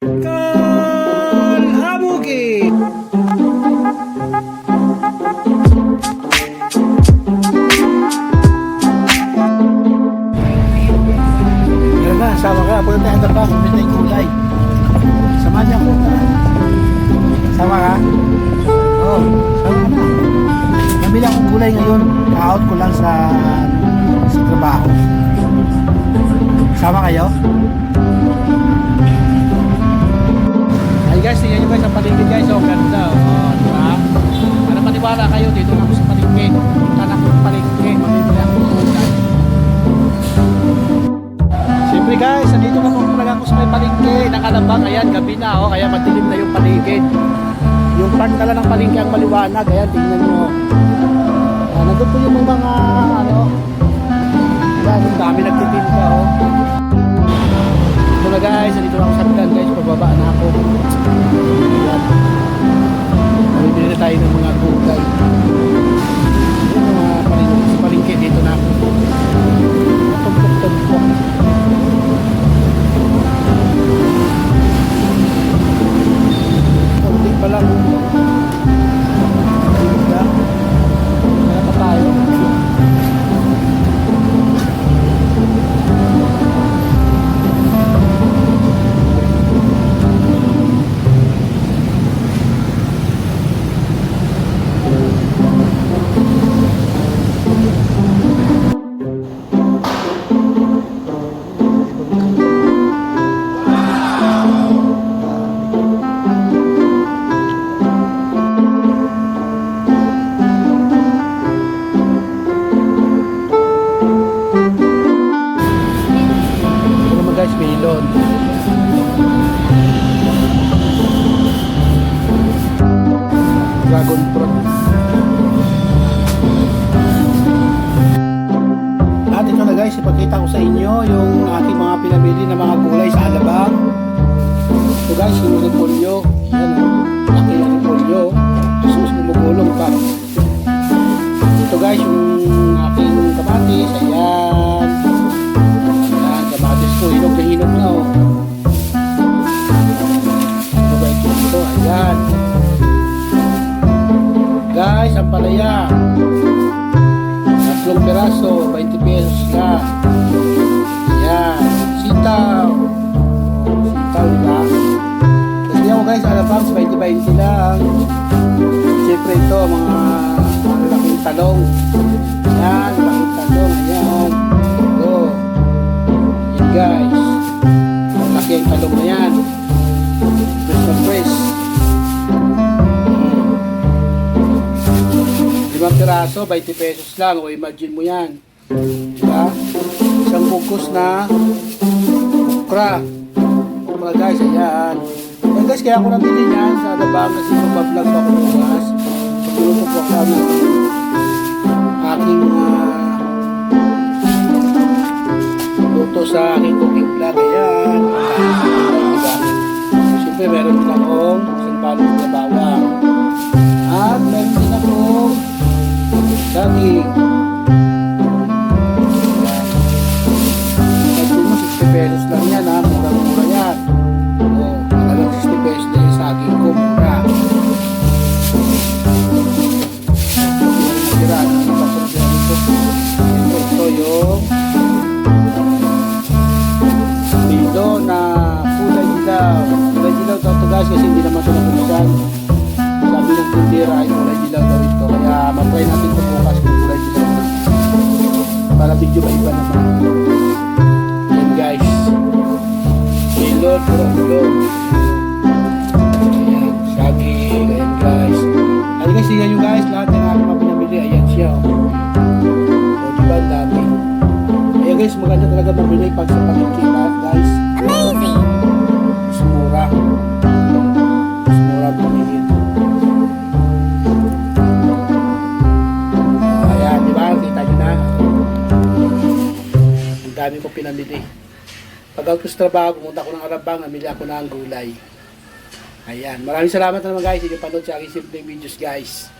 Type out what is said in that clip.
Kalhamuki! Yan na, sama ka. Punta tayo. Punta yung kulay. Samahan niya tara. Sama ka? Oo, sama na. Nabili akong ngayon. Ka-out ko lang sa trabaho. Sama kayo? Guys, ang paligid guys. Oh, ganda. Oh, di ba? Para maniwala kayo, dito ako sa paligid. Punta ako sa paligid. Mamimili ako. Siyempre guys, nandito na po talaga ako sa may paligid. Nakalabang, ayan, gabi na. Oh, kaya madilim na yung paligid. Yung part pala ng paligid ang maliwanag. Ayan, tingnan nyo. Ayan, nandun po yung mga, ano, Ayan, ang dami nagtitinda, oh. Ito guys, nandito na ako sa hagdan guys, pababa na ako. Bibili na tayo ng mga gulay. Dragon fruit. At ito na guys, ipakita ko sa inyo yung ating mga pinamili na mga gulay sa alabang. Ito guys, yung repolyo. Yan Palaya. Tatlong peraso, 20 pesos ka. Ayan. Sitaw. Sitaw, di ba? Kasi ako guys, alabang 20-20 lang. Siyempre ito, mga malaking talong. Ayan, malaking talong. Ayan. Ito. Yan guys. Malaki ang talong na yan. Fresh na fresh. Piraso, 20 pesos lang. O imagine mo yan. Diba? Isang bugkos na okra. Okra guys, ayan. Ayan guys, kaya ako nabili niyan sa labang kasi magbablog pa ako bukas. Pagluto po ako ng aking ah, luto sa aking cooking vlog. Ayan. Diba? Siyempre, meron din akong isang balong na bawang. Saging. Sabi mo, 60 pesos lang yan ha. Mura-mura yan. O, talagang 60 pesos na yung saging ko. Mura. Tira, ano ba ito? Ito, ito yung Lido na kulay dilaw. Kulay dilaw ito guys kasi hindi naman ito Milon, puro-puro. Ayan, saging. Guys. Ayan guys, nyo guys. Lahat ng aking mga pinamili. Ayan siya. Diba? Ang dami. Guys, maganda talaga mabili pag sa palengke. Amazing! Mas mura. Mas mura bumili. Ayan, di ba? Kita ko pinamili. Pag sa trabaho, pumunta ako ng Arabang, namili ako ng gulay. Ayan. Maraming salamat naman guys. Hindi panood sa aking simpleng videos guys.